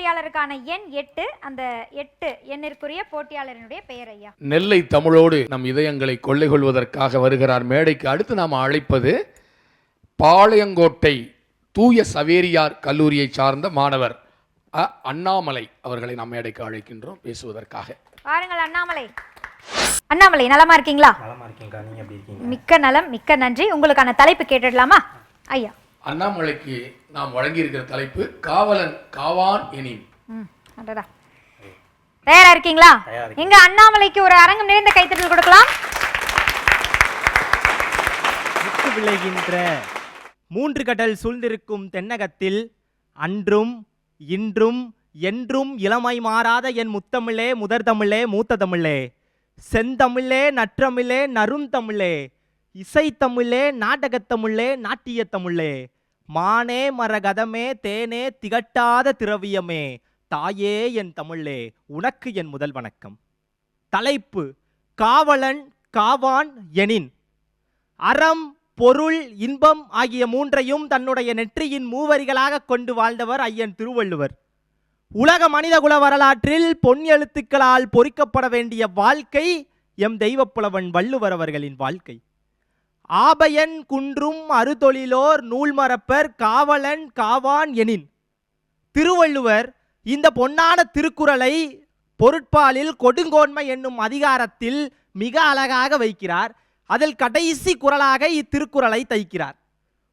போட்டியாளருக்கான எண் எட்டு அந்த எட்டு எண்ணிற்குரிய போட்டியாளரினுடைய பெயர் ஐயா. நெல்லை தமிழோடு நம் இதயங்களை கொள்ளை கொள்வதற்காக வருகிறார். மேடைக்கு அடுத்து நாம் அழைப்பது பாளையங்கோட்டை தூய சவேரியார் கல்லூரியை சார்ந்த மாணவர் அ. அண்ணாமலை அவர்களை நாம் மேடைக்கு அழைக்கின்றோம் பேசுவதற்காக. பாருங்கள் அண்ணாமலை. அண்ணாமலை நலமா இருக்கீங்களா? நலமா இருக்கீங்கக்கா நீங்க எப்படி இருக்கீங்க? மிக்க நலம் மிக்க நன்றி. உங்களுக்கான தலைப்பு கேட்டுடலாமா? ஐயா. அண்ணாமலைக்கு நாம் வழங்கியிருக்கிற தலைப்பு காவலன் காவான் எனின். ம் அடடா. தயாரா இருக்கீங்களா. எங்க அண்ணாமலைக்கு ஒரு அரங்கம் நிறைந்த கைத்தட்டல் கொடுக்கலாம். விளைகின்ற மூன்று கடல் சூழ்ந்திருக்கும் தென்னகத்தில் அன்றும் இன்றும் என்றும் இளமை மாறாத என் முத்தமிழே முதற் தமிழே மூத்த தமிழே. செந்தமிழே நற்றமிழே நறுந்தமிழே. இசைத்தமிழே நாடகத்தமிழே நாட்டியத்தமிழே. மானே மரகதமே தேனே திகட்டாத திரவியமே. தாயே என் தமிழே உனக்கு என் முதல் வணக்கம். தலைப்பு காவலன் காவான் எனின். அறம் பொருள் இன்பம் ஆகிய மூன்றையும் தன்னுடைய நெற்றியின் மூவரிகளாக கொண்டு வாழ்ந்தவர் ஐயன் திருவள்ளுவர். உலக மனிதகுல வரலாற்றில் பொன் எழுத்துக்களால் பொறிக்கப்பட வேண்டிய வாழ்க்கை எம் தெய்வப்புலவன் வள்ளுவர் அவர்களின் வாழ்க்கை. ஆபயன் குன்றும் அறுதொழிலோர் நூல்மரப்பர் காவலன் காவான் எனின். திருவள்ளுவர் இந்த பொன்னான திருக்குறளை பொருட்பாலில் கொடுங்கோன்மை என்னும் அதிகாரத்தில் மிக அழகாக வைக்கிறார். அதில் கடைசி குரலாக இத்திருக்குறளை தைக்கிறார்.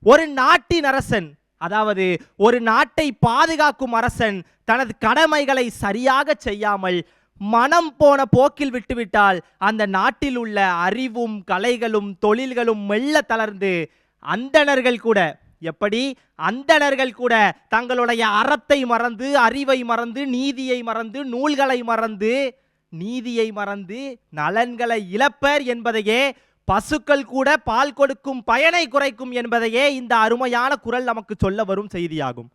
ஒரு நாட்டின் அரசன் அதாவது ஒரு நாட்டை பாதுகாக்கும் அரசன் தனது கடமைகளை சரியாக செய்யாமல் மனம் போன போக்கில் விட்டுவிட்டால் அந்த நாட்டில் உள்ள அறிவும் கலைகளும் தொழில்களும் மெல்ல தளர்ந்து அந்தணர்கள் கூட எப்படி? அந்தணர்கள் கூட தங்களுடைய அறத்தை மறந்து அறிவை மறந்து நீதியை மறந்து நூல்களை மறந்து நீதியை மறந்து நலன்களை இழப்பர் என்பதையே பசுக்கள் கூட பால் கொடுக்கும் பயனை குறைக்கும் என்பதையே இந்த அருமையான குரல் நமக்கு சொல்ல வரும் செய்தியாகும்.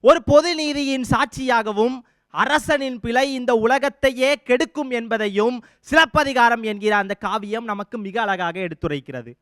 ஒரு பொது நீதியின் சாட்சியாகவும் அரசனின் பிழை இந்த உலகத்தையே கெடுக்கும் என்பதையும் சிலப்பதிகாரம் என்கிற அந்த காவியம் நமக்கு மிக அழகாக எடுத்துரைக்கிறது.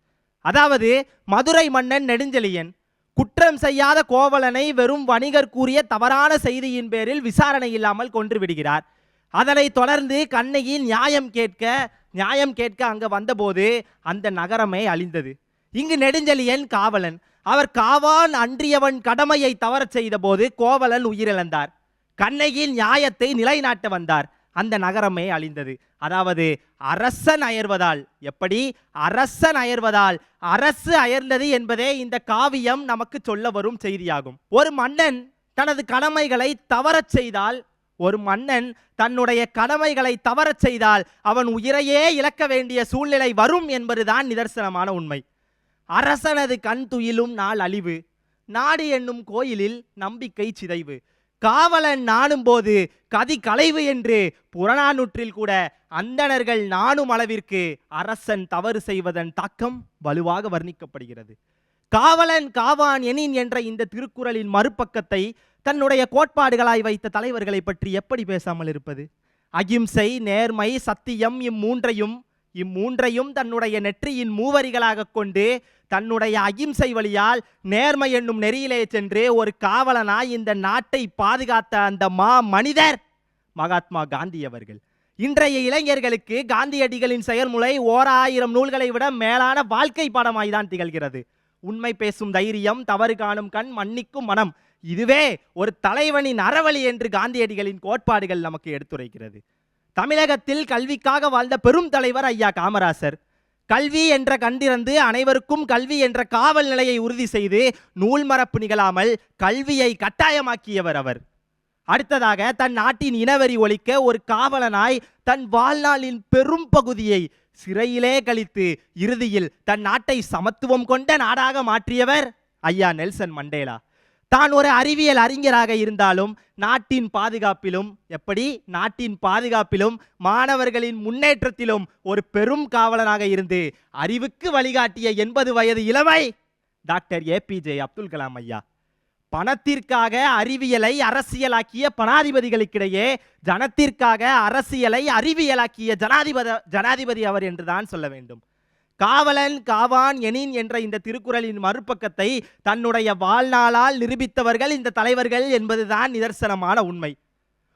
அதாவது மதுரை மன்னன் நெடுஞ்செழியன் குற்றம் செய்யாத கோவலனை வெறும் வணிகர் கூறிய தவறான செய்தியின் பேரில் விசாரணை இல்லாமல் கொன்று விடுகிறார். அதனைத் தொடர்ந்து கண்ணகி நியாயம் கேட்க நியாயம் கேட்க அங்க வந்தபோது அந்த நகரமே அழிந்தது. இங்கு நெடுஞ்செழியன் காவலன். அவர் காவான் அன்றியவன் கடமையை தவறச் செய்தபோது கோவலன் உயிரிழந்தார். கண்ணகியின் நியாயத்தை நிலைநாட்ட வந்தார். அந்த நகரமே அழிந்தது. அதாவது அரசன் அயர்வதால். எப்படி? அரசன் அயர்வதால். அரசு அயர்ந்தது என்பதே இந்த காவியம் நமக்கு சொல்ல வரும் செய்தியாகும். ஒரு மன்னன் தனது கடமைகளை தவறச் செய்தால் ஒரு மன்னன் தன்னுடைய கடமைகளை தவறச் செய்தால் அவன் உயிரையே இழக்க வேண்டிய சூழ்நிலை வரும் என்பதுதான் நிதர்சனமான உண்மை. அரசனது கண் துயிலும் நாள் அழிவு. நாடு என்னும் கோயிலில் நம்பிக்கை சிதைவு. காவலன் நாணும் போது கதி களைவு என்று புறநானூற்றில் கூட அந்தணர்கள் நாணும் அளவிற்கு அரசன் தவறு செய்வதன் தாக்கம் வலுவாக வர்ணிக்கப்படுகிறது. காவலன் காவான் எனின் என்ற இந்த திருக்குறளின் மறுபக்கத்தை தன்னுடைய கோட்பாடுகளாய் வைத்த தலைவர்களை பற்றி எப்படி பேசாமல் இருப்பது? அகிம்சை நேர்மை சத்தியம் இம்மூன்றையும் இம்மூன்றையும் தன்னுடைய நெற்றியின் மூவரிகளாக கொண்டு தன்னுடைய அகிம்சை வழியால் நேர்மை என்னும் நெறியிலே சென்று ஒரு காவலனாய் இந்த நாட்டை பாதுகாத்த அந்த மா மனிதர் மகாத்மா காந்தி அவர்கள். இன்றைய இளைஞர்களுக்கு காந்தியடிகளின் செயல்முறை ஓர் ஆயிரம் நூல்களை விட மேலான வாழ்க்கை பாடமாய் தான் திகழ்கிறது. உண்மை பேசும் தைரியம் தவறு காணும் கண் மன்னிக்கும் மனம் இதுவே ஒரு தலைவனின் அறவழி என்று காந்தியடிகளின் கோட்பாடுகள் நமக்கு எடுத்துரைக்கிறது. தமிழகத்தில் கல்விக்காக வாழ்ந்த பெரும் தலைவர் ஐயா காமராசர். கல்வி என்ற கண்டிருந்து அனைவருக்கும் கல்வி என்ற காவல் நிலையை உறுதி செய்து நூல் மரப்பு நிகழாமல் கல்வியை கட்டாயமாக்கியவர் அவர். அடுத்ததாக தன் நாட்டின் இனவெறி ஒழிக்க ஒரு காவலனாய் தன் வாழ்நாளின் பெரும் பகுதியை சிறையிலே கழித்து இறுதியில் தன் நாட்டை சமத்துவம் கொண்ட நாடாக மாற்றியவர் ஐயா நெல்சன் மண்டேலா. தான் ஒரு அறிவியல் அறிஞராக இருந்தாலும் நாட்டின் பாதுகாப்பிலும் எப்படி? நாட்டின் பாதுகாப்பிலும் மாணவர்களின் முன்னேற்றத்திலும் ஒரு பெரும் காவலனாக இருந்து அறிவுக்கு வழிகாட்டிய எண்பது வயது இளமை டாக்டர் ஏபிஜே அப்துல் கலாம் ஐயா. பணத்திற்காக அறிவியலை அரசியலாக்கிய பணாதிபதிகளுக்கிடையே ஜனத்திற்காக அரசியலை அறிவியலாக்கிய ஜனாதிபதி ஜனாதிபதி அவர் என்றுதான் சொல்ல வேண்டும். காவலன் காவான் எனின் என்ற இந்த திருக்குறளின் மறுபக்கத்தை தன்னுடைய வாழ்நாளால் நிரூபித்தவர்கள் இந்த தலைவர்கள் என்பதுதான் நிதர்சனமான உண்மை.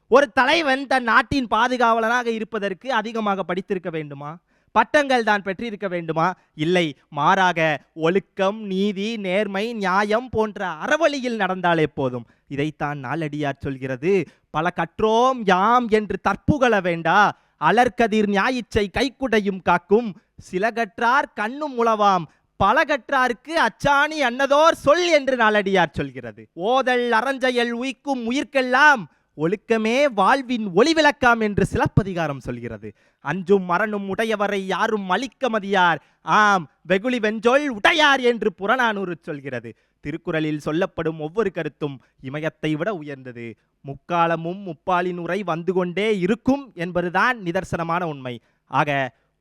ஒரு தலைவன் தன் நாட்டின் பாதுகாவலனாக இருப்பதற்கு அதிகமாக படித்திருக்க வேண்டுமா? பட்டங்கள் தான் பெற்றிருக்க வேண்டுமா? இல்லை. மாறாக ஒழுக்கம் நீதி நேர்மை நியாயம் போன்ற அறவழியில் நடந்தாலே போதும். இதைத்தான் நாளடியார் சொல்கிறது. பல கற்றோம் யாம் என்று தற்புகழ வேண்டா? அலர்கதிர் ஞாயிற்றை கைக்குடையும் காக்கும். சிலகற்றார் கண்ணும் உளவாம். பலகற்றார்க்கு அச்சாணி அன்னதோர் சொல் என்று நாளடியார் சொல்கிறது. ஓதல் அரஞ்சயல் உய்க்கும் உயிர்க்கெல்லாம் ஒழுக்கமே வாழ்வின் ஒளிவிளக்காம் என்று சிலப்பதிகாரம் சொல்கிறது. அஞ்சும் மரணும் உடையவரை யாரும் அழிக்க மதியார். ஆம் வெகுளி வெஞ்சொல் உடையார் என்று புறநானூறு சொல்கிறது. திருக்குறளில் சொல்லப்படும் ஒவ்வொரு கருத்தும் இமயத்தை விட உயர்ந்தது. முக்காலமும் முப்பாலின் உரை வந்து கொண்டே இருக்கும் என்பதுதான் நிதர்சனமான உண்மை. ஆக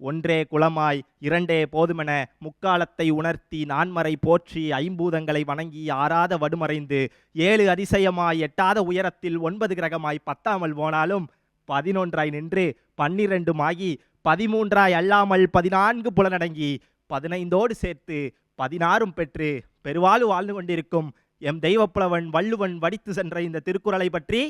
ஒன்றே குளமாய் இரண்டே போதுமென முக்காலத்தை உணர்த்தி நான்மறை போற்றி ஐம்பூதங்களை வணங்கி ஆறாத வடுமறைந்து ஏழு அதிசயமாய் எட்டாத உயரத்தில் ஒன்பது கிரகமாய் பத்தாமல் போனாலும் பதினொன்றாய் நின்று பன்னிரண்டுமாகி பதிமூன்றாய் அல்லாமல் பதினான்கு புலனடங்கி பதினைந்தோடு சேர்த்து பதினாறும் பெற்று பெருவாழ்வு வாழ்ந்து கொண்டிருக்கும் எம் தெய்வப்புலவன் வள்ளுவன் வடித்து சென்ற இந்த திருக்குறளை பற்றி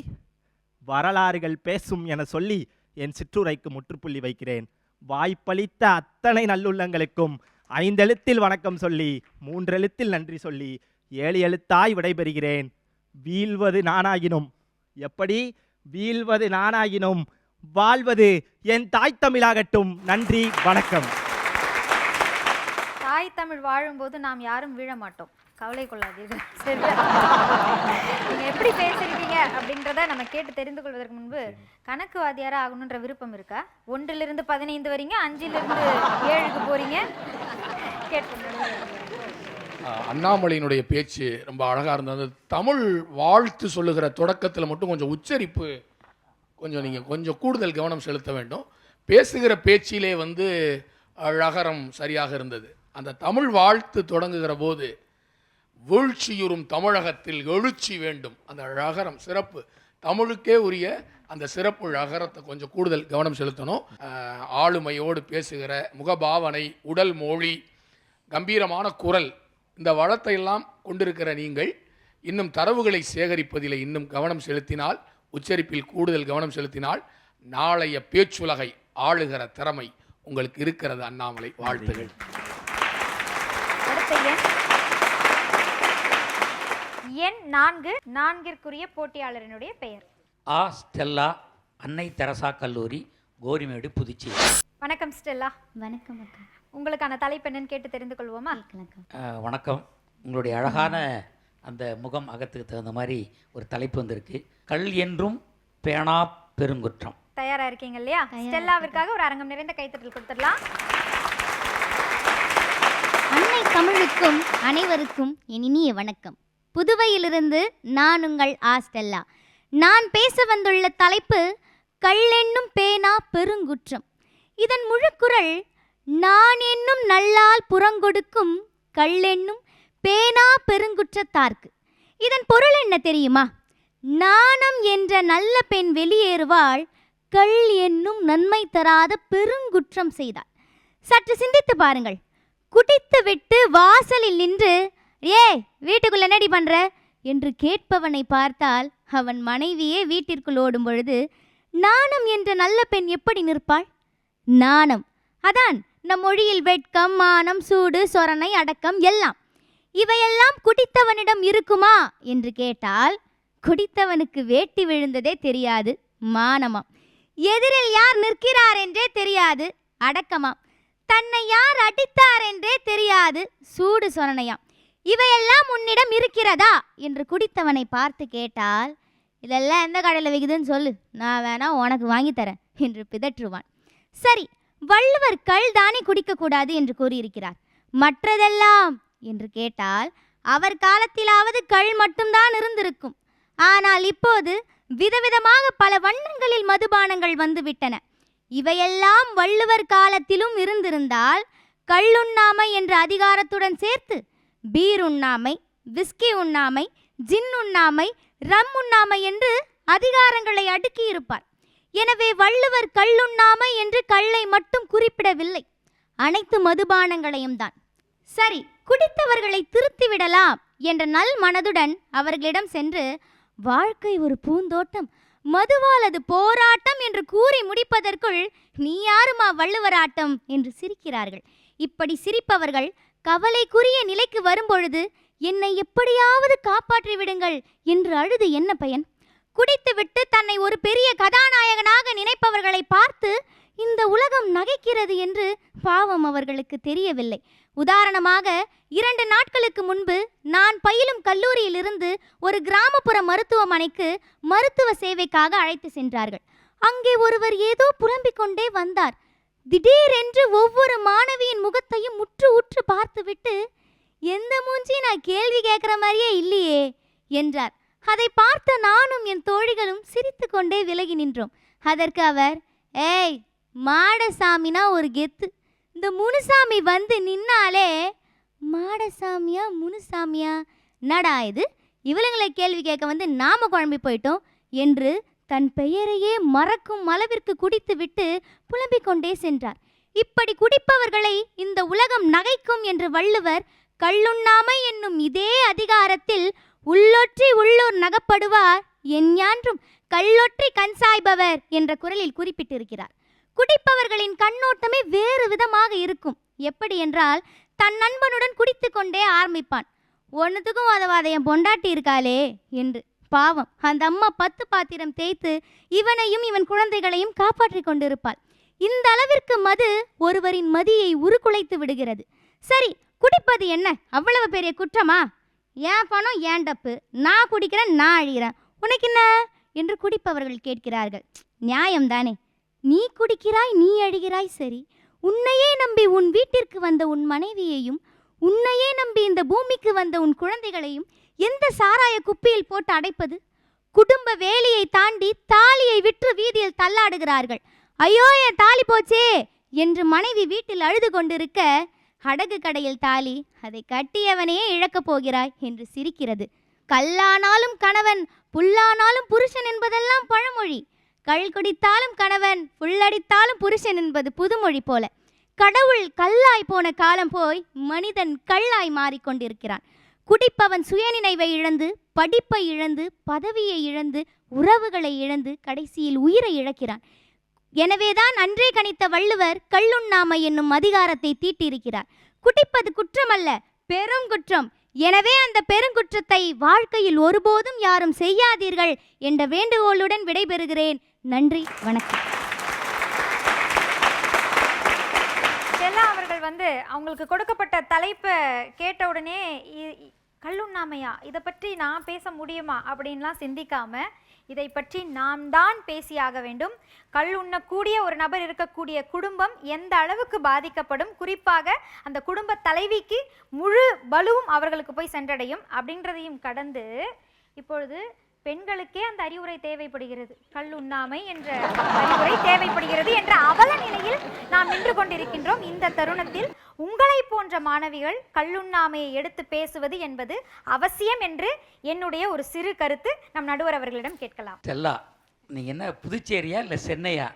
வரலாறுகள் பேசும் என சொல்லி என் சிற்றுரைக்கு முற்றுப்புள்ளி வைக்கிறேன். வாய்ப்பளித்த அத்தனை நல்லுள்ளங்களுக்கும் ஐந்தெழுத்தில் வணக்கம் சொல்லி மூன்றெழுத்தில் நன்றி சொல்லி ஏழு எழுத்தாய் விடைபெறுகிறேன். வீழ்வது நானாகினும் எப்படி? வீழ்வது நானாகினும் வாழ்வது என் தாய் தமிழாகட்டும். நன்றி வணக்கம். தமிழ் வாழும்போது நாம் யாரும் வீழ மாட்டோம். கவலை கொள்ளாதீர்கள். சரியா? நீங்க எப்படி பேசிருக்கீங்க அப்படின்றத நம்ம கேட்டு தெரிந்து கொள்வதற்கு முன்பு கணக்கு வாத்தியாரா ஆகணுன்ற விருப்பம் இருக்கா? ஒன்றிலிருந்து பதினைந்து வரீங்க அஞ்சிலிருந்து ஏழுக்கு அஹ், அண்ணாமலையினுடைய பேச்சு ரொம்ப அழகாக இருந்தது. தமிழ் வாழ்த்து சொல்லுகிற தொடக்கத்தில் மட்டும் கொஞ்சம் உச்சரிப்பு கொஞ்சம் நீங்கள் கொஞ்சம் கூடுதல் கவனம் செலுத்த வேண்டும். பேசுகிற பேச்சிலே வந்து அழகரம் சரியாக இருந்தது. அந்த தமிழ் வாழ்த்து தொடங்குகிற போது வீழ்ச்சியுறும் தமிழகத்தில் எழுச்சி வேண்டும். அந்த ழகரம் சிறப்பு. தமிழுக்கே உரிய அந்த சிறப்பு ழகரத்தை கொஞ்சம் கூடுதல் கவனம் செலுத்தணும். ஆளுமையோடு பேசுகிற முகபாவனை உடல் மொழி கம்பீரமான குரல் இந்த வளத்தை எல்லாம் கொண்டிருக்கிற நீங்கள் இன்னும் தரவுகளை சேகரிப்பதில் இன்னும் கவனம் செலுத்தினால் உச்சரிப்பில் கூடுதல் கவனம் செலுத்தினால் நாளைய பேச்சுலகை ஆளுகிற திறமை உங்களுக்கு இருக்கிறது அண்ணாமலை. வாழ்த்துகள். அடுத்த எண் எண் நான்கு நான்கிற்குரிய போட்டியாளரினுடைய பெயர். ஆ ஸ்டெல்லா அன்னை தெரசா கல்லூரி கோரிமேடு புதுச்சேரி. வணக்கம் ஸ்டெல்லா. வணக்கம் அக்கா. உங்களுக்கான தலைப்பு என்னன்னு கேட்டு தெரிந்து கொள்வோமா அஹ், வணக்கம். உங்களுடைய அழகான அந்த முகம் அகத்துக்கு தகுந்த மாதிரி ஒரு தலைப்பு வந்திருக்கு. கல் என்றும் பேணா பெருங்குற்றம். தயாரா இருக்கீங்க இல்லையா? ஸ்டெல்லாவிற்காக ஒரு அரங்கம் நிறைந்த கைத்தட்டல் கொடுத்துடலாம். தமிழுக்கும் அனைவருக்கும் என் இனிய வணக்கம். புதுவையிலிருந்து நான் உங்கள் ஆஸ்டெல்லா நான் பேச வந்துள்ள தலைப்பு கள்ளென்னும் பேனா பெருங்குற்றம். இதன் முழுக்குரல் நான் என்னும் நல்லால் புறங்கொடுக்கும் கள்ளென்னும் பேனா பெருங்குற்றத்தார்க்கு. இதன் பொருள் என்ன தெரியுமா? நாணம் என்ற நல்ல பெண் வெளியேறுவாள் கள் என்னும் நன்மை தராத பெருங்குற்றம் செய்தாள். சற்று சிந்தித்து பாருங்கள். குடித்து விட்டு வாசலில் நின்று ஏய் வீட்டுக்குள்ள என்னடி பண்ற? என்று கேட்பவனை பார்த்தால் அவன் மனைவியே வீட்டிற்குள் ஓடும் பொழுது நாணம் என்ற நல்ல பெண் எப்படி நிற்பாள்? நாணம். அதான் நம் மொழியில் வெட்கம் மானம் சூடு சொரணை அடக்கம் எல்லாம். இவையெல்லாம் குடித்தவனிடம் இருக்குமா? என்று கேட்டால் குடித்தவனுக்கு வேட்டி விழுந்ததே தெரியாது மானமாம். எதிரில் யார் நிற்கிறார்? என்றே தெரியாது அடக்கமாம். தன்னை யார் அடித்தார் என்றே தெரியாது. சூடு சொரணையாம். இவையெல்லாம் உன்னிடம் இருக்கிறதா? என்று குடித்தவனை பார்த்து கேட்டால் இதெல்லாம் எந்த கடையில் விகுதுன்னு சொல்லு. நான் வேணா உனக்கு வாங்கி தரேன் என்று பிதற்றுவான். சரி வள்ளுவர் கள் தானே குடிக்கக்கூடாது? என்று கூறியிருக்கிறார். மற்றதெல்லாம் என்று கேட்டால் அவர் காலத்திலாவது கள் மட்டும்தான் இருந்திருக்கும். ஆனால் இப்போது விதவிதமாக பல வண்ணங்களில் மதுபானங்கள் வந்துவிட்டன. இவையெல்லாம் வள்ளுவர் காலத்திலும் இருந்திருந்தால் கள்ளுண்ணாமை என்ற அதிகாரத்துடன் சேர்த்து பீர் உண்ணாமை விஸ்கி உண்ணாமை ஜின் உண்ணாமை ரம் உண்ணாமை என்று அதிகாரங்களை அடுக்கியிருப்பார். எனவே வள்ளுவர் கள்ளுண்ணாமை என்று கள்ளை மட்டும் குறிப்பிடவில்லை. அனைத்து மதுபானங்களையும் தான். சரி குடித்தவர்களை திருத்தி விடலாம் என்ற நல் மனதுடன் அவர்களிடம் சென்று வாழ்க்கை ஒரு பூந்தோட்டம். மதுவால் அது போராட்டம் என்று கூறி முடிப்பதற்குள் நீ யாருமா வள்ளுவராட்டம் என்று சிரிக்கிறார்கள். இப்படி சிரிப்பவர்கள் கவலைக்குரிய நிலைக்கு வரும்பொழுது என்னை எப்படியாவது காப்பாற்றி விடுங்கள் என்று அழுது என்ன பயன்? குடித்துவிட்டு தன்னை ஒரு பெரிய கதாநாயகனாக நினைப்பவர்களை பார்த்து இந்த உலகம் நகைக்கிறது என்று பாவம் அவர்களுக்கு தெரியவில்லை. உதாரணமாக இரண்டு நாட்களுக்கு முன்பு நான் பயிலும் கல்லூரியிலிருந்து ஒரு கிராமப்புற மருத்துவமனைக்கு மருத்துவ சேவைக்காக அழைத்து சென்றார்கள். அங்கே ஒருவர் ஏதோ புலம்பிக் கொண்டே வந்தார். திடீரென்று ஒவ்வொரு மாணவியின் முகத்தையும் முற்று உற்று பார்த்துவிட்டு எந்த மூஞ்சி நான் கேள்வி கேட்குற மாதிரியே இல்லையே என்றார். அதை பார்த்த நானும் என் தோழிகளும் சிரித்து கொண்டே விலகி நின்றோம். அதற்கு அவர் ஏய் மாடசாமினா ஒரு கெத்து. இந்த முனுசாமி வந்து நின்னாலே மாடசாமியா முனுசாமியா? நடா இது? இவளுங்களை கேள்வி கேட்க வந்து நாம குழம்பி போயிட்டோம் என்று தன் பெயரையே மறக்கும் அளவிற்கு குடித்துவிட்டு புலம்பிக் கொண்டே சென்றார். இப்படி குடிப்பவர்களை இந்த உலகம் நகைக்கும் என்று வள்ளுவர் கள்ளுண்ணாமை என்னும் இதே அதிகாரத்தில் உள்ளொற்றி உள்ளூர் நகப்படுவார் எஞ்ஞான்றும் கள்ளொற்றி கண் சாய்பவர் என்ற குரலில் குறிப்பிட்டிருக்கிறார். குடிப்பவர்களின் கண்ணோட்டமே வேறு விதமாக இருக்கும். எப்படி என்றால் தன் நண்பனுடன் குடித்து கொண்டே ஆரம்பிப்பான். ஒன்றுத்துக்கும் உதவாத என் பொண்டாட்டி இருக்காளே என்று. பாவம் அந்த அம்மா பத்து பாத்திரம் தேய்த்து இவனையும் இவன் குழந்தைகளையும் காப்பாற்றி கொண்டிருப்பாள். இந்த அளவிற்கு மது ஒருவரின் மதியை உருக்குலைத்து விடுகிறது. சரி குடிப்பது என்ன? அவ்வளவு பெரிய குற்றமா? ஏன் பணம் ஏன் டப்பு? நான் குடிக்கிறேன் நான் அழிகிறேன். உனக்கு என்ன? என்று குடிப்பவர்கள் கேட்கிறார்கள். நியாயம்தானே நீ குடிக்கிறாய் நீ அழுகிறாய் சரி. உன்னையே நம்பி உன் வீட்டிற்கு வந்த உன் மனைவியையும் உன்னையே நம்பி இந்த பூமிக்கு வந்த உன் குழந்தைகளையும் எந்த சாராய குப்பியில் போட்டு அடைப்பது? குடும்ப வேலையை தாண்டி தாலியை விற்று வீதியில் தள்ளாடுகிறார்கள். ஐயோ என் தாலி போச்சே! என்று மனைவி வீட்டில் அழுது கொண்டிருக்க அடகு கடையில் தாலி அதை கட்டியவனையே இழக்கப் போகிறாய் என்று சிரிக்கிறது. கல்லானாலும் கணவன் புல்லானாலும் புருஷன் என்பதெல்லாம் பழமொழி. கள் குடித்தாலும் கணவன் புல்லடித்தாலும் புருஷன் என்பது புதுமொழி போல. கடவுள் கல்லாய் போன காலம் போய் மனிதன் கல்லாய் மாறிக்கொண்டிருக்கிறான் குடிப்பவன் சுயநினைவை இழந்து படிப்பை இழந்து பதவியை இழந்து உறவுகளை இழந்து கடைசியில் உயிரை இழக்கிறான். எனவேதான் அன்றே கணித்த வள்ளுவர் கள்ளுண்ணாமை என்னும் அதிகாரத்தை தீட்டியிருக்கிறார். குடிப்பது குற்றமல்ல பெரும் குற்றம். எனவே அந்த பெருங்குற்றத்தை வாழ்க்கையில் ஒருபோதும் யாரும் செய்யாதீர்கள் என்ற வேண்டுகோளுடன் விடைபெறுகிறேன். நன்றி வணக்கம். ஸ்டெல்லா அவர்கள் வந்து அவங்களுக்கு கொடுக்கப்பட்ட தலைப்பை கேட்ட உடனே இ- கல்லுண்ணாமையா இதை பற்றி நான் பேச முடியுமா? அப்படின்லாம் சிந்திக்காம இதை பற்றி நாம் தான் பேசியாக வேண்டும். கல் உண்ணக்கூடிய ஒரு நபர் இருக்கக்கூடிய குடும்பம் எந்த அளவுக்கு பாதிக்கப்படும் குறிப்பாக அந்த குடும்ப தலைவிக்கு முழு பலுவும் அவர்களுக்கு போய் சென்றடையும் அப்படின்றதையும் கடந்து இப்பொழுது பெண்களுக்கே அந்த அறிவுரை தேவைப்படுகிறது. கல் உண்ணாமை என்ற அறிவுரை தேவைப்படுகிறது என்ற அவல நிலையில் நாம் நின்று கொண்டிருக்கின்றோம். இந்த தருணத்தில் உங்களை போன்ற மாணவிகள் கல்லுண்ணாமையை எடுத்து பேசுவது என்பது அவசியம் என்று என்னுடைய ஒரு சிறு கருத்து. நம் நடுவர் அவர்களிடம் கேட்கலாம். செல்லா நீ என்ன புதுச்சேரியா இல்லை சென்னையா?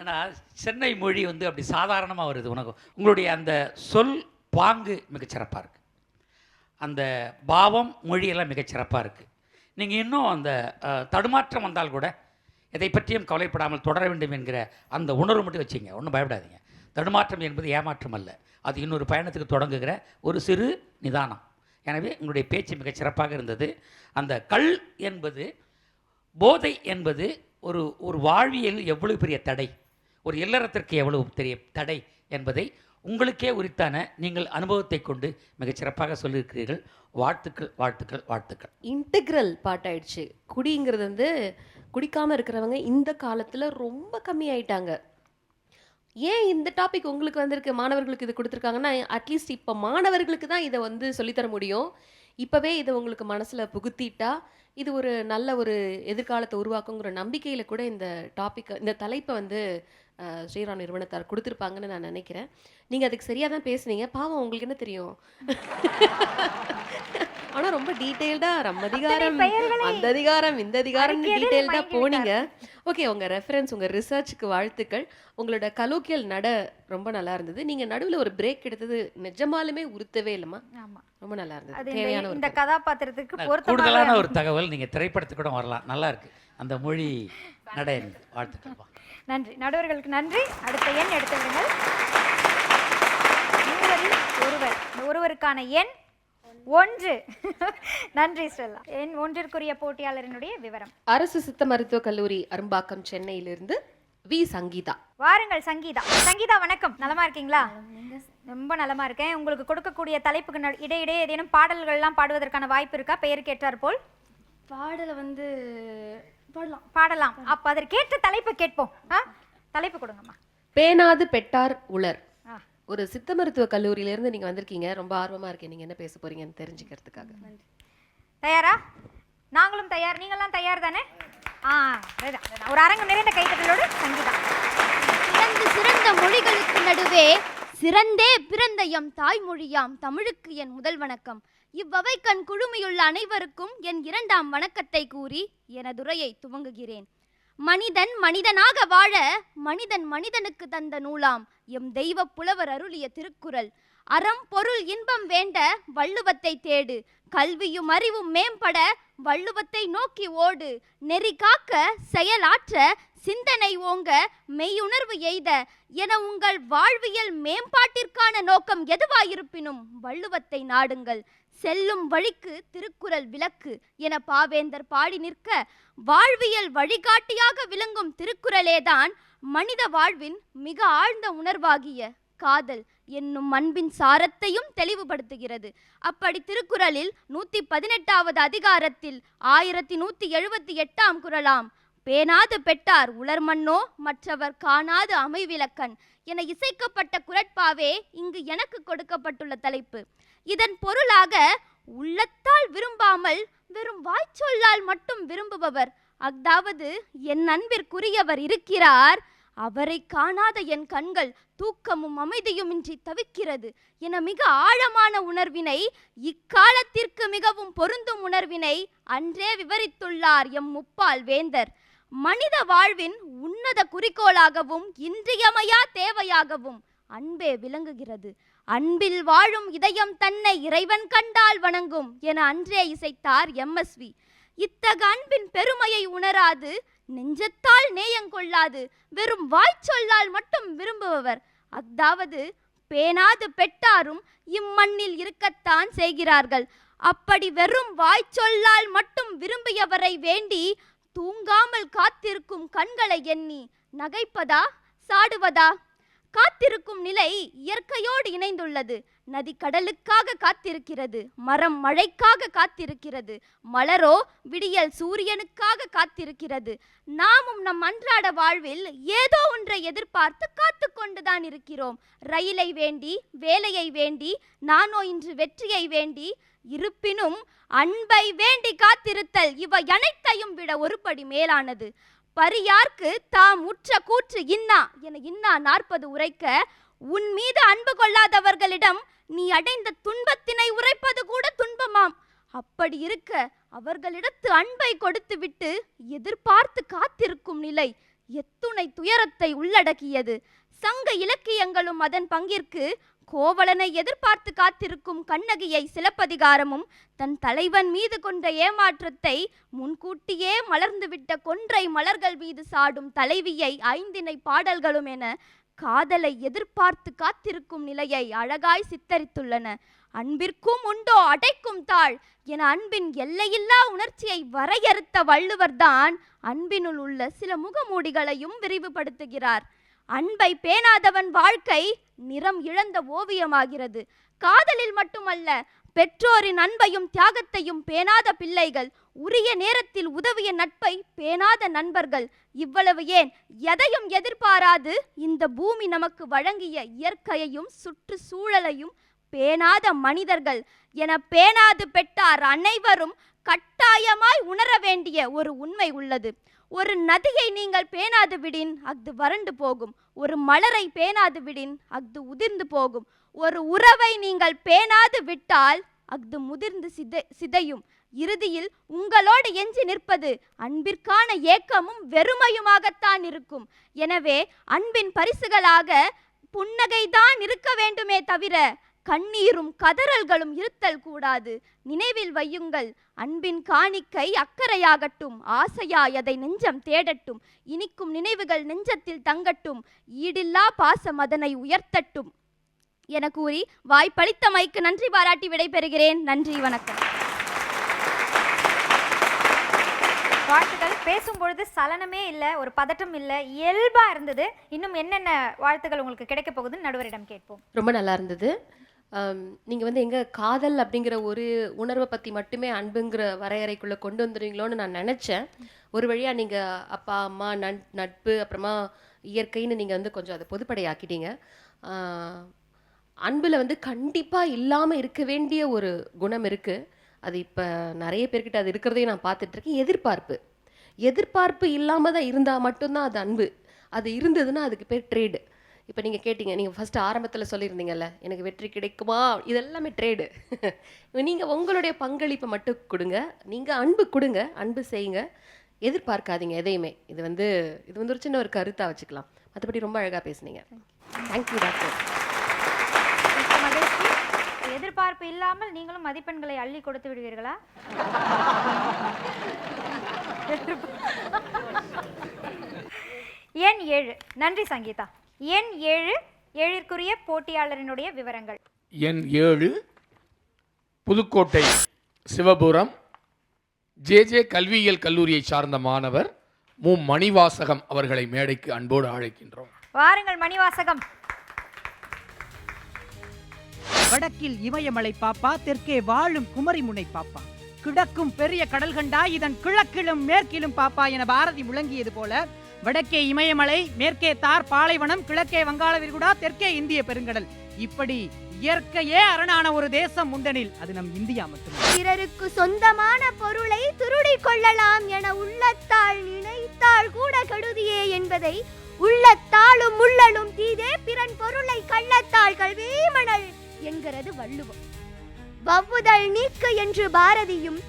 ஏன்னா சென்னை மொழி வந்து அப்படி சாதாரணமாக வருது உனக்கு. உங்களுடைய அந்த சொல் பாங்கு மிகச்சிறப்பாக இருக்குது அந்த பாவம் மொழியெல்லாம் மிகச்சிறப்பாக இருக்குது நீங்கள் இன்னும் அந்த தடுமாற்றம் வந்தால் கூட எதை பற்றியும் கவலைப்படாமல் தொடர வேண்டும் என்கிற அந்த உணர்வு மட்டும் வச்சுங்க. ஒன்றும் பயப்படாதீங்க. தடுமாற்றம் என்பது ஏமாற்றம் அல்ல. அது இன்னொரு பயணத்துக்கு தொடங்குகிற ஒரு சிறு நிதானம். எனவே உங்களுடைய பேச்சு மிகச் சிறப்பாக இருந்தது. அந்த கல் என்பது போதை என்பது ஒரு ஒரு வாழ்வியல் எவ்வளவு பெரிய தடை? ஒரு இல்லறத்திற்கு எவ்வளவு பெரிய தடை என்பதை உங்களுக்கே உரித்தான நீங்கள் அனுபவத்தை கொண்டு மிகச் சிறப்பாக சொல்லியிருக்கிறீர்கள். வாழ்த்துக்கள் வாழ்த்துக்கள் வாழ்த்துக்கள். இன்டெக்ரல் பார்ட் ஆயிடுச்சு குடிங்கிறது வந்து குடிக்காமல் இருக்கிறவங்க இந்த காலத்தில் ரொம்ப கம்மி ஆயிட்டாங்க ஏன் இந்த டாபிக் உங்களுக்கு வந்திருக்கு? மாணவர்களுக்கு இது கொடுத்துருக்காங்கன்னா அட்லீஸ்ட் இப்போ மாணவர்களுக்கு தான் இதை வந்து சொல்லித்தர முடியும். இப்போவே இதை உங்களுக்கு மனசில் புகுத்திட்டா இது ஒரு நல்ல ஒரு எதிர்காலத்தை உருவாக்குங்கிற நம்பிக்கையில் கூட இந்த டாப்பிக்கை இந்த தலைப்பை வந்து ஸ்ரீராம் நிறுவனத்தார் கொடுத்துருப்பாங்கன்னு நான் நினைக்கிறேன். நீங்கள் அதுக்கு சரியாக தான் பேசுனீங்க. பாவம் உங்களுக்கு என்ன தெரியும்? ஆனா ரொம்ப டீடைல்டா நம்ம அதிகாரம் அந்த அதிகாரம் இந்த அதிகாரம் மயங்கி போனீங்க. ஓகே உங்க ரெஃபரன்ஸ் உங்க ரிசர்ச்சுக்கு வாழ்த்துக்கள். உங்களோட கலோக்கியல் நட ரொம்ப நல்லா இருந்தது. நீங்க நடுவுல ஒரு பிரேக் எடுத்தது நிஜமாலுமே உறுத்தவே இல்லம்மா. ஆமா. ரொம்ப நல்லா இருந்தது. அது தேவையான இந்த கதாபாத்திரத்துக்கு கூடுதலான பொருத்தமான ஒரு தகவல் நீங்க திரைப்படத்துக்கு கூட வரலாம். நல்லா இருக்கு. அந்த மொழி நடை வாழ்த்துக்கள்ப்பா. நன்றி. நடுவர்களுக்கு நன்றி. அடுத்த எண் எடுத்து விடுங்கள் மூவரில் ஒருவர். இந்த ஒருவருக்கான எண் ஒன்று. நன்றி ஸ்டெல்லா. எண் ஒன்றிற்குரிய போட்டியாளரினுடைய விவரம். அரசு சித்த மருத்துவக் கல்லூரி அரும்பாக்கம் சென்னையிலிருந்து வி. சங்கீதா. வாருங்கள் சங்கீதா. சங்கீதா வணக்கம். நலமா இருக்கீங்களா? ரொம்ப நலமா இருக்கேன். உங்களுக்கு கொடுக்கக்கூடிய தலைப்புக்கு நடு- இடையிடையே ஏதேனும் பாடல்கள்லாம் பாடுவதற்கான வாய்ப்பு இருக்கா? பெயருக்கு ஏற்றார் போல். பாடலை வந்து பாடலாம். பாடலாம். அப்ப அதற்கேற்ற தலைப்பு கேட்போம். ஆ? தலைப்பு கொடுங்கம்மா. பேனாது பெட்டார் உலர். ஆ. ஒரு சித்த மருத்துவ கல்லூரியில இருந்து நீங்க வந்திருக்கீங்க. ரொம்ப ஆர்வமா இருக்கேன் நீங்க என்ன பேச போறீங்கன்னு தெரிஞ்சுக்கிறதுக்காக. தயாரா? நாங்களும் தயார். நீங்களாம் தயார் தானே? ஆ. ஒரு அரங்கம் நிறைந்த கைத்தட்டலோடு சங்கீதா சிறந்து சிறந்த மொழிகளுக்கு நடுவே சிறந்தே பிறந்த எம் தாய்மொழியாம் தமிழுக்கு என் முதல் வணக்கம். இவ்வவை கண் குழுமியுள்ள அனைவருக்கும் என் இரண்டாம் வணக்கத்தை கூறி எனதுரையை துவங்குகிறேன். மனிதன் மனிதனாக வாழ மனிதன் மனிதனுக்கு தந்த நூலாம் எம் தெய்வ புலவர் அருளிய திருக்குறள். அறம் பொருள் இன்பம் வேண்ட வள்ளுவத்தை தேடு. கல்வியும் அறிவும் மேம்பட வள்ளுவத்தை நோக்கி ஓடு. நெறி காக்க செயலாற்ற சிந்தனை ஓங்க மெய்யுணர்வு எய்த என உங்கள் வாழ்வியல் மேம்பாட்டிற்கான நோக்கம் எதுவாயிருப்பினும் வள்ளுவத்தை நாடுங்கள். செல்லும் வழிக்கு திருக்குறள் விளக்கு என பாவேந்தர் பாடி நிற்க வாழ்வியல் வழிகாட்டியாக விளங்கும் திருக்குறளேதான் மனித வாழ்வின் மிக ஆழ்ந்த உணர்வாகிய காதல் என்னும் அன்பின் சாரத்தையும் தெளிவுபடுத்துகிறது. அப்படி திருக்குறளில் நூத்தி பதினெட்டாவது அதிகாரத்தில் ஆயிரத்தி நூத்தி எழுபத்தி எட்டாம் குரலாம் பேணாது பெட்டார் உலர்மண்ணோ மற்றவர் காணாது அமைவிலக்கண் என இசைக்கப்பட்ட குரட்பாவே இங்கு எனக்கு கொடுக்கப்பட்டுள்ள தலைப்பு. இதன் பொருளாக உள்ளத்தால் விரும்பாமல் வெறும் வாய்ச்சொல்லால் மட்டும் விரும்புபவர். அதாவது என் அன்பிற்குரியவர் இருக்கிறார். அவரை காணாத என் கண்கள் தூக்கமும் அமைதியுமின்றி தவிக்கிறது என மிக ஆழமான உணர்வினை இக்காலத்திற்கு மிகவும் பொருந்தும் உணர்வினை அன்றே விவரித்துள்ளார் எம் முப்பால் வேந்தர். மனித வாழ்வின் உன்னத குறிக்கோளாகவும் இன்றியமையா தேவையாகவும் அன்பே விளங்குகிறது. அன்பில் வாழும் இதயம் தன்னை இறைவன் கண்டால் வணங்கும் என அன்றே இசைத்தார் எம்எஸ்வி இத்தக அன்பின் பெருமையை உணராது நெஞ்சத்தால் நேயங்கொள்ளாது வெறும் வாய்ச்சொல்லால் மட்டும் விரும்புபவர். அதாவது பேணாது பெட்டாரும் இம்மண்ணில் இருக்கத்தான் செய்கிறார்கள். அப்படி வெறும் வாய்ச்சொல்லால் மட்டும் விரும்பியவரை வேண்டி தூங்காமல் காத்திருக்கும் கண்களை எண்ணி நகைப்பதா சாடுவதா? காத்திருக்கும் நிலை இயற்கையோடு இணைந்துள்ளது. நதி கடலுக்காக காத்திருக்கிறது மரம் மழைக்காக காத்திருக்கிறது மலரோ விடியல் சூரியனுக்காக காத்திருக்கிறது. நாமும் நம் அன்றாட வாழ்வில் ஏதோ ஒன்றை எதிர்பார்த்து காத்து கொண்டுதான் இருக்கிறோம். ரயிலை வேண்டி வேலையை வேண்டி நானோ இன்று வெற்றியை வேண்டி இருப்பினும் அன்பை வேண்டி காத்திருத்தல் இவை அனைத்தையும் விட ஒருபடி மேலானது. பரியார்க்கு தாம் உற்ற கூற்று இன்னா? என இன்னா நாற்பது உரைக்க உன் மீது அன்பு கொள்ளாதவர்களிடம் நீ அடைந்த துன்பத்தினை உரைப்பது கூட துன்பமாம். அப்படி இருக்க அவர்களிடத்து அன்பை கொடுத்துவிட்டு எதிர்பார்த்து காத்திருக்கும் நிலை எத்துணை துயரத்தை உள்ளடக்கியது. சங்க இலக்கியங்களும் அதன் பங்கிற்கு கோவலனை எதிர்பார்த்து காத்திருக்கும் கண்ணகியை சிலப்பதிகாரமும் தன் தலைவன் மீது கொண்ட ஏமாற்றத்தை முன்கூட்டியே மலர்ந்துவிட்ட கொன்றை மலர்கள் மீது சாடும் தலைவியை ஐந்திணை பாடல்களும் என காதலை எதிர்பார்த்து காத்திருக்கும் நிலையை அழகாய் சித்தரித்துள்ளன. அன்பிற்கும் உண்டோ அடைக்கும் தாழ் என அன்பின் எல்லையில்லா உணர்ச்சியை வரையறுத்த வள்ளுவர்தான் அன்பினுள் உள்ள சில முகமூடிகளையும் விரிவுபடுத்துகிறார். அன்பை பேணாதவன் வாழ்க்கை நிறம் இழந்த ஓவியமாகிறது. காதலில் மட்டுமல்ல பெற்றோரின் அன்பையும் தியாகத்தையும் பேணாத பிள்ளைகள் உரிய நேரத்தில் உதவிய நட்பை பேணாத நண்பர்கள். இவ்வளவு ஏன்? எதையும் எதிர்பாராது. இந்த பூமி நமக்கு வழங்கிய இயற்கையையும் சுற்றுச்சூழலையும் பேணாத மனிதர்கள். என பேணாது பெற்றார் அனைவரும் கட்டாயமாய் உணர வேண்டிய ஒரு உண்மை உள்ளது. ஒரு நதியை நீங்கள் பேணாது விடின் அஃது வறண்டு போகும். ஒரு மலரை பேணாது விடின் அஃது உதிர்ந்து போகும். ஒரு உறவை நீங்கள் பேணாது விட்டால் அஃது முதிர்ந்து சிதை சிதையும். இறுதியில் உங்களோடு எஞ்சி நிற்பது அன்பிற்கான ஏக்கமும் வெறுமையுமாகத்தான் இருக்கும். எனவே அன்பின் பரிசுகளாக புன்னகைதான் இருக்க வேண்டுமே தவிர கண்ணீரும் கதறல்களும் இருத்தல் கூடாது. நினைவில் வையுங்கள். அன்பின் காணிக்கை அக்கறையாகட்டும். ஆசையாய் அதை நெஞ்சம் தேடட்டும். இனிக்கும் நினைவுகள் நெஞ்சத்தில் தங்கட்டும். ஈடில்லா பாசம் அதனை உயர்த்தட்டும். என கூறி வாய்ப்பளித்தமைக்கு நன்றி பாராட்டி விடைபெறுகிறேன். நன்றி வணக்கம். வாழ்த்துக்கள். பேசும்பொழுது சலனமே இல்லை ஒரு பதட்டம் இல்லை இயல்பா இருந்தது. இன்னும் என்னென்ன வாழ்த்துக்கள் உங்களுக்கு கிடைக்க போகுதுன்னு நடுவரிடம் கேட்போம். ரொம்ப நல்லா இருந்தது. நீங்கள் வந்து எங்கே காதல் அப்படிங்கிற ஒரு உணர்வை பற்றி மட்டுமே அன்புங்கிற வரையறைக்குள்ளே கொண்டு வந்துடுவீங்களோன்னு நான் நினச்சேன். ஒரு வழியாக நீங்கள் அப்பா அம்மா நட் நட்பு அப்புறமா இயற்கைன்னு நீங்கள் வந்து கொஞ்சம் அதை பொதுப்படையாக்கிட்டீங்க. அன்பில் வந்து கண்டிப்பாக இல்லாமல் இருக்க வேண்டிய ஒரு குணம் இருக்குது அது இப்போ நிறைய பேர்கிட்ட அது இருக்கிறதையும் நான் பார்த்துட்ருக்கேன் எதிர்பார்ப்பு. எதிர்பார்ப்பு இல்லாமல் தான் இருந்தால் மட்டும்தான் அது அன்பு. அது இருந்ததுன்னா அதுக்கு பேர் ட்ரேடு. இப்போ நீங்கள் கேட்டிங்க நீங்கள் ஃபஸ்ட்டு ஆரம்பத்தில் சொல்லியிருந்தீங்கல்ல எனக்கு வெற்றி கிடைக்குமா? இதெல்லாமே ட்ரேடு நீங்கள் உங்களுடைய பங்களிப்பை மட்டும் கொடுங்க நீங்கள் அன்பு கொடுங்க அன்பு செய்யுங்க. எதிர்பார்க்காதீங்க எதையுமே. இது வந்து இது வந்து ஒரு சின்ன ஒரு கருத்தாக வச்சுக்கலாம். மற்றபடி ரொம்ப அழகாக பேசுனீங்க. தேங்க்யூ டாக்டர் எதிர்பார்ப்பு இல்லாமல் நீங்களும் மதிப்பெண்களை அள்ளி கொடுத்து விடுவீர்களா? எண் ஏழு. நன்றி சங்கீதா. எண் ஏழு ஏழிற்குரிய போட்டியாளரினுடைய விவரங்கள். எண் ஏழு புதுக்கோட்டை சிவபுரம் ஜே ஜே கல்வியியல் கல்லூரியை சார்ந்த மாணவர் மு. மணிவாசகம் அவர்களை மேடைக்கு அன்போடு அழைக்கின்றோம். வாருங்கள் மணிவாசகம். வடக்கில் இமயமலை பாப்பா தெற்கே வாழும் குமரிமுனை பாப்பா. கிழக்கும் பெரிய கடல் கண்டா இதன் கிழக்கிலும் மேற்கிலும் பாப்பா என பாரதி முழங்கியது போல வடக்கே இமயமலை மேற்கே தார் பாலைவனம் கிழக்கே வங்காள விரிகுடா தெற்கே இந்திய பெருங்கடல். இப்படி இயற்கையே அரணான ஒரு தேசம் உண்டெனில் அது நம் இந்தியா மட்டுமே. பிறருக்கு சொந்தமான பொருளை திருடி கொள்ளலாம் என உள்ளத்தால் நினைத்தால் கூட கெடுதியே என்பதை உள்ளத்தாலும் உள்ளலும் தீதே பிறன் பொருளை கள்ளத்தால் கல்வி மணல் என்கிறது வள்ளுவம். வவ்வுதல் நீக்கு என்று பாரதியும்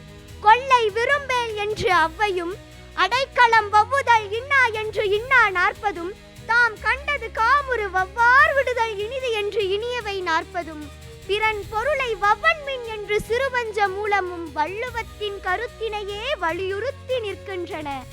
கொள்ளை விரும்பேல் என்று அவ்வையும் அடைக்கலம் வவ்வுதல் இன்னா என்று இன்னா நாற்பதும் தாம் கண்டது காமுறு வவ்வார் விடுதல் இனிது என்று இனியவை நாற்பதும். பிறன் பொருளை வவ்வன்மின் என்று சிறுவஞ்ச மூலமும் வள்ளுவத்தின் கருத்தினையே வலியுறுத்தி நிற்கின்றன.